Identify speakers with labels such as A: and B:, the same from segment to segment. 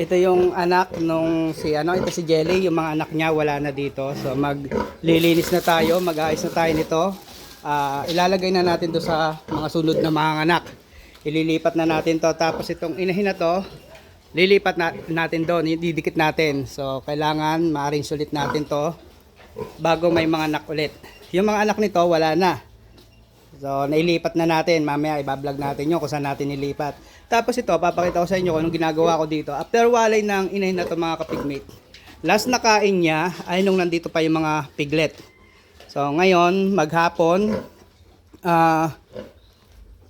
A: Ito yung anak nung si ano, ito si Jelly, yung mga anak niya wala na dito. So maglilinis na tayo, mag-aayos na tayo nito. Ah, ilalagay na natin to sa mga sunod na mga anak. Ililipat na natin to tapos itong inahin na to, lilipat na, natin doon, didikit natin. So kailangan sulit natin to bago may mga anak ulit. Yung mga anak nito wala na. So, nailipat na natin. Mamaya, ibablog natin yun kung saan natin nilipat. Tapos ito, papakita ko sa inyo kung anong ginagawa ko dito. After walay ng inahin na to mga kapigmate. Last na kain niya ay nung nandito pa yung mga piglet. So, ngayon, maghapon, ah,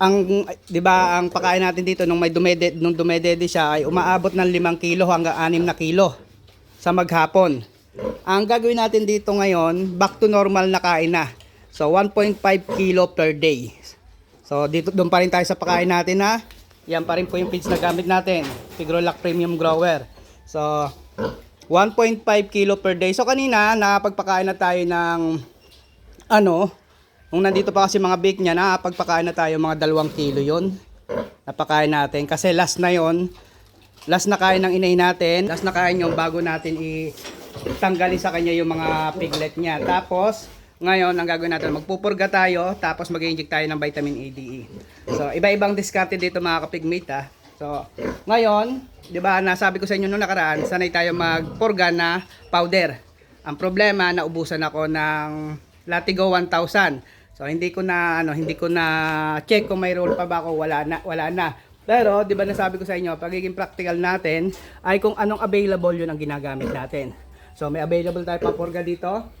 A: ang 'di ba ang pagkain natin dito nung may dumede nung dumedede siya ay umaabot ng 5 kilo hanggang 6 na kilo sa maghapon. Ang gagawin natin dito ngayon, back to normal na kain na. So 1.5 kilo per day. So dito doon pa rin tayo sa pagkain natin na. Yan pa rin po yung feeds na gamit natin. Tigrolac Premium Grower. So 1.5 kilo per day. So kanina nakapagpakain na tayo ng ano, nung nandito pa kasi mga bake niya, nakapagpakain na tayo mga dalawang kilo yon Napakain natin. Kasi last na yon last na kain ng inay natin, last na kain yung bago natin itanggalin sa kanya yung mga piglet niya. Tapos, ngayon, ang gagawin natin, magpupurga tayo, tapos mag inject tayo ng vitamin A, D, E. So, iba-ibang diskarte dito mga kapigmate ha. So, ngayon, di ba, nasabi ko sa inyo nung nakaraan, sanay tayo magpurga na powder. Ang problema, naubusan ako ng Latigo 1000. So, hindi ko na, ano, hindi ko na check kung may roll pa ba ako, wala na, wala na. Pero, di ba nasabi ko sa inyo, pagiging practical natin, ay kung anong available yun ang ginagamit natin. So, may available tayo papurga dito.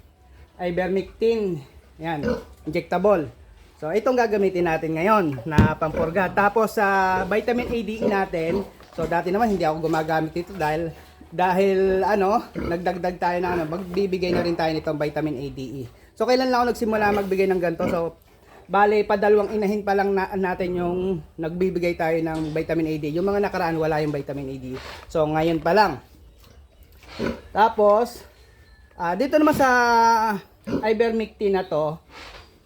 A: Ivermectin. Yan, injectable. So, itong gagamitin natin ngayon na pampurga. Tapos, sa vitamin A, D, E natin, so dati naman hindi ako gumagamit ito dahil dahil ano, nagdagdag tayo na ano, magbibigay na rin tayo nitong vitamin A, D, E. So, kailan lang ako nagsimula magbigay ng ganito? So, bale, padalawang inahin pa lang na, natin yung nagbibigay tayo ng vitamin A, D. Yung mga nakaraan, wala yung vitamin A, D. So, ngayon pa lang. Tapos, ah, dito naman sa ivermectin na to,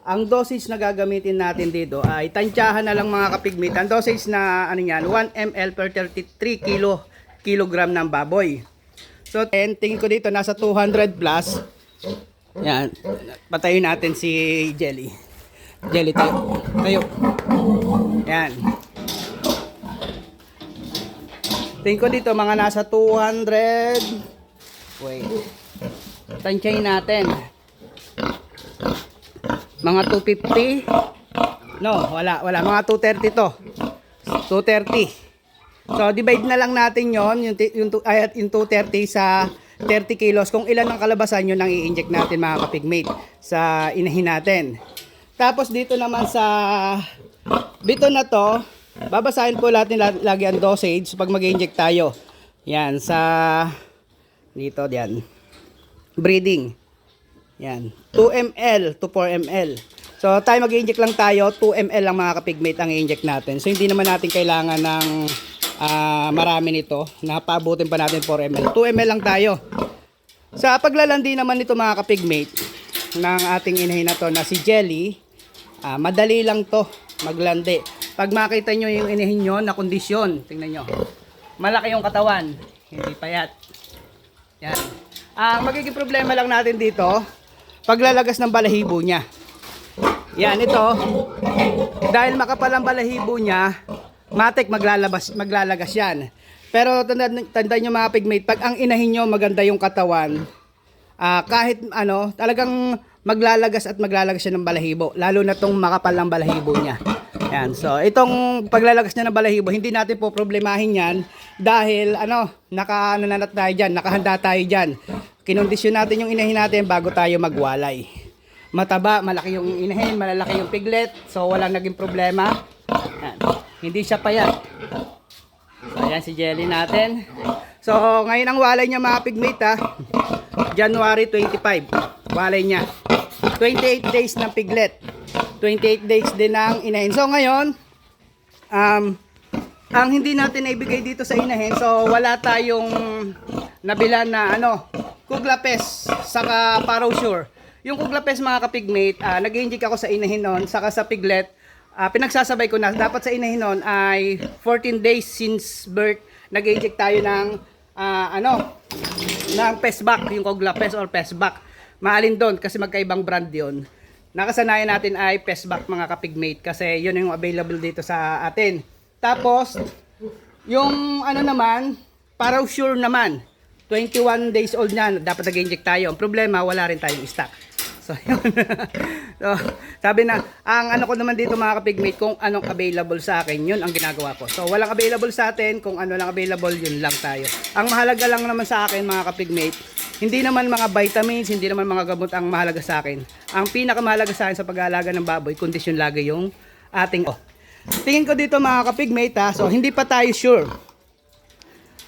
A: ang dosage na gagamitin natin dito ay tansyahan na lang mga kapigmit. Ang dosage na ano yan, 1 ml per 33 kilo, kilogram ng baboy. So, and tingin ko dito nasa 200 plus. Yan. Patayin natin si Jelly. Jelly tayo. Tayo. Yan. Tingin ko dito mga nasa 200. Wait. Tansyahin natin. Mga 250. No, wala, wala. Mga 230 to. 230. So, divide na lang natin yon yung, yung, ay, yung 230 sa 30 kilos. Kung ilan ang kalabasan yun ang i-inject natin mga kapigmate sa inahin natin. Tapos dito naman sa dito na to, babasahin po natin la- lagi ang dosage pag mag inject tayo. Yan, sa dito, yan. Breeding. Yan. 2 ml to 4 ml. So, tayo mag-inject lang tayo. 2 ml lang mga kapigmate ang i-inject natin. So, hindi naman natin kailangan ng ah, marami nito. Napaabutin pa natin 4 ml. 2 ml lang tayo. Sa paglalandi naman nito mga kapigmate ng ating inahin na to na si Jelly, ah, madali lang to maglandi. Pag makita nyo yung inahin nyo na kondisyon, tingnan nyo. Malaki yung katawan, hindi payat. Yan. Ang magiging problema lang natin dito, paglalagas ng balahibo niya. Yan, ito. Dahil makapal ang balahibo niya, matik maglalabas, maglalagas yan. Pero tanda, tanda nyo mga pigmate, pag ang inahin nyo maganda yung katawan, ah, kahit ano, talagang maglalagas at maglalagas siya ng balahibo. Lalo na tong makapal ang balahibo niya. Yan. So, itong paglalagas niya ng balahibo, hindi natin po problemahin yan dahil ano, naka ano na tayo dyan, nakahanda tayo dyan. Kinondisyon natin yung inahin natin bago tayo magwalay. Mataba, malaki yung inahin, malalaki yung piglet, so walang naging problema. Yan. Hindi siya payat. So, ayan si Jelly natin. So, ngayon ang walay niya mga pigmate ha. January 25. Walay niya. 28 days ng piglet. 28 days din ng inahin. So, ngayon, um, ang hindi natin naibigay dito sa inahin, so wala tayong nabila na ano, kuglapes, saka parosure. Yung kuglapes mga kapigmate, uh, nag-inject ako sa inahin noon, saka sa piglet, ah, pinagsasabay ko na, dapat sa inahin noon ay 14 days since birth, nag-inject tayo ng ah, ano, ng Pesback, yung Kogla Pes or Pesback. Maalin doon kasi magkaibang brand yon. Nakasanayan natin ay Pesback mga kapigmate kasi yun yung available dito sa atin. Tapos, yung ano naman, para sure naman, 21 days old na, dapat nag-inject tayo. Ang problema, wala rin tayong stock. So, yun. so, sabi na, ang ano ko naman dito mga kapigmate, kung anong available sa akin, yun ang ginagawa ko. So, walang available sa atin, kung ano lang available, yun lang tayo. Ang mahalaga lang naman sa akin mga kapigmate, hindi naman mga vitamins, hindi naman mga gamot ang mahalaga sa akin. Ang pinakamahalaga sa akin sa pag-aalaga ng baboy, kondisyon lagi yung ating... Oh. Tingin ko dito mga kapigmate ha, so hindi pa tayo sure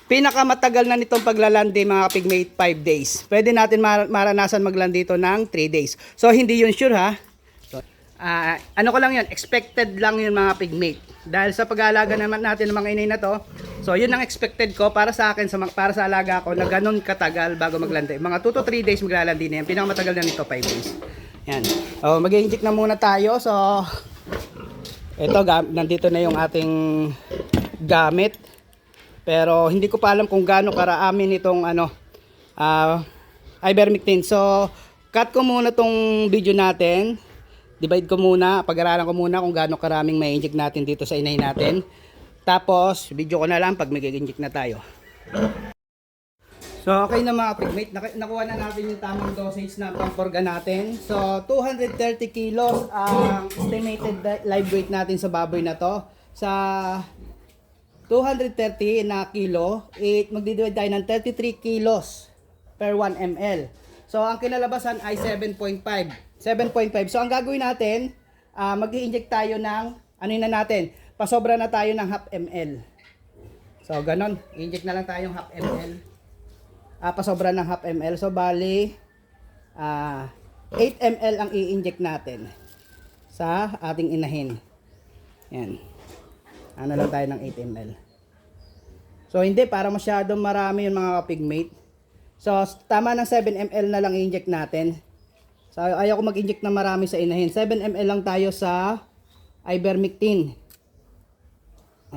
A: pinakamatagal na nitong paglalandi mga pigmate 5 days. Pwede natin mar- maranasan magland dito ng 3 days. So hindi yun sure ha. So, ah, ano ko lang yun, expected lang yun mga pigmate. Dahil sa pag-aalaga naman natin ng mga inay na to, so yun ang expected ko para sa akin, sa, para sa alaga ko na ganun katagal bago maglandi. Mga 2 to 3 days maglalandi na yan. Pinakamatagal na nito 5 days. Yan. Oh, mag-inject na muna tayo. So, ito, nandito na yung ating gamit. Pero hindi ko pa alam kung gaano karaamin itong ano ah ivermectin. So, cut ko muna tong video natin. Divide ko muna, pag-aralan ko muna kung gaano karaming may inject natin dito sa inay natin. Tapos, video ko na lang pag mag-inject na tayo. So, okay na mga pigmate. Nak- nakuha na natin yung tamang dosage ng pamporga natin. So, 230 kilos ang estimated live weight natin sa baboy na to. Sa 230 na kilo, it magdi-divide tayo ng 33 kilos per 1 ml. So, ang kinalabasan ay 7.5. 7.5. So, ang gagawin natin, ah mag inject tayo ng, ano na natin, pasobra na tayo ng half ml. So, ganon. I-inject na lang tayong half ml. Ah, pasobra ng half ml. So, bali, ah 8 ml ang i-inject natin sa ating inahin. Yan. Ano lang tayo ng 8 ml. So, hindi. Para masyadong marami yung mga pigmate. So, tama ng 7 ml na lang i-inject natin. So, ayaw ko mag-inject na marami sa inahin. 7 ml lang tayo sa ivermectin.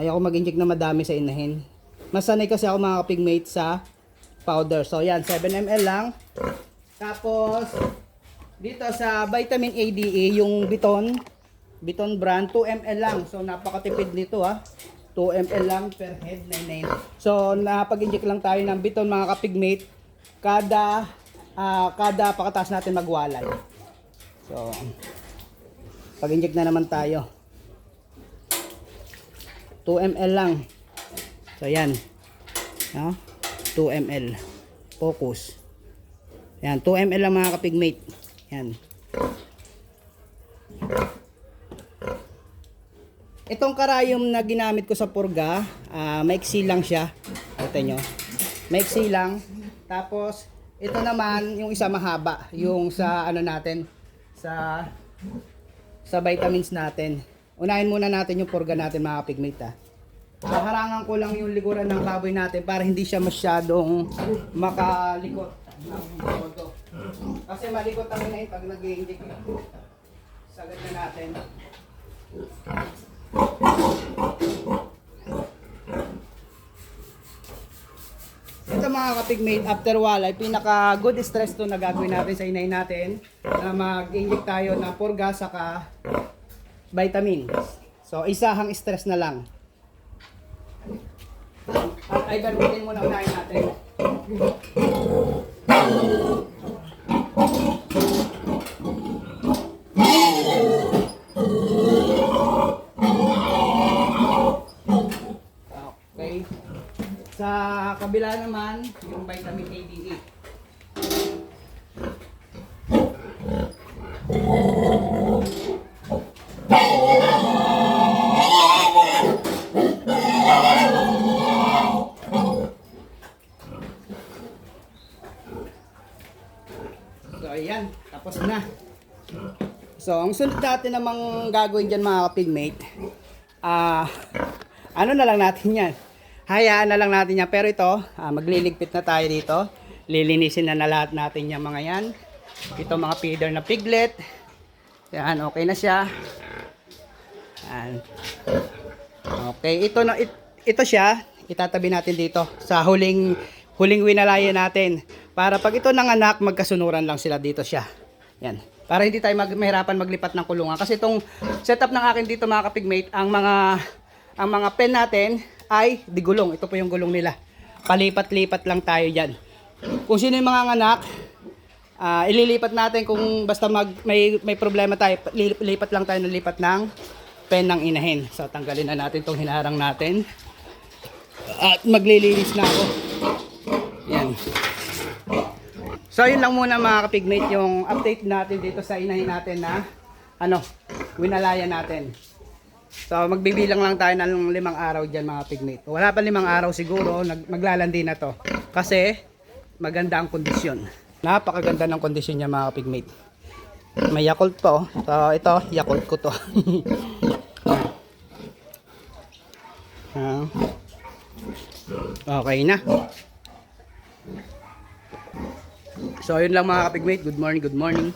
A: Ayaw ko mag-inject na madami sa inahin. Mas sanay kasi ako mga pigmate sa powder. So, yan. 7 ml lang. Tapos, dito sa vitamin ADA, yung Biton, Biton brand, 2 ml lang. So, napakatipid nito ha. 2 ml lang per head, 99. So, napag-inject lang tayo ng Biton mga kapigmate kada ah, kada pakatas natin magwalay. So, pag-inject na naman tayo. 2 ml lang. So, yan. No? 2 ml. Focus. Yan, 2 ml lang mga kapigmate. Yan. Itong karayom na ginamit ko sa purga, ah, maiksi lang siya. Ito nyo. Maiksi lang. Tapos, ito naman, yung isa mahaba. Yung sa ano natin, sa sa vitamins natin. Unahin muna natin yung purga natin mga pigmate ha. Ko lang yung likuran ng baboy natin para hindi siya masyadong makalikot. Kasi malikot ang inahin pag nag-i-inject. Sagad na natin. Ito mga kapigmate, after while ay pinaka good stress to na gagawin natin sa inay natin na mag-inject tayo ng purga saka vitamin. So isahang stress na lang. At ivermectin muna unahin natin. Okay. Sa kabila naman, yung vitamin A, D, E. So, ayan. Tapos na. So, ang sunod natin namang gagawin dyan mga kapigmate, ah, ano na lang natin yan. Hayaan na lang natin yan. Pero ito, ah, magliligpit na tayo dito. Lilinisin na na lahat natin yung mga yan. Ito mga feeder na piglet. Yan, okay na siya. Yan. Okay, ito na it- ito siya. Itatabi natin dito sa huling huling winalaya natin. Para pag ito nanganak, magkasunuran lang sila dito siya. Yan. Para hindi tayo mag mahirapan maglipat ng kulungan. Kasi itong setup ng akin dito mga kapigmate, ang mga ang mga pen natin ay di gulong. Ito po yung gulong nila. Palipat-lipat lang tayo dyan. Kung sino yung mga anak, ah, ililipat natin kung basta mag, may, may problema tayo, li- lipat lang tayo ng lipat ng pen ng inahin. So tanggalin na natin itong hinarang natin. At maglilinis na ako. Yan. So yun lang muna mga kapigmate yung update natin dito sa inahin natin na ano, winalaya natin. So magbibilang lang tayo ng limang araw dyan mga pigmate. Wala pa limang araw siguro, nag, maglalandi na to. Kasi maganda ang kondisyon. Napakaganda ng kondisyon niya mga pigmate. May Yakult pa oh. So ito, Yakult ko to. Ah. okay na. So, yun lang mga kapigmate. Good morning, good morning.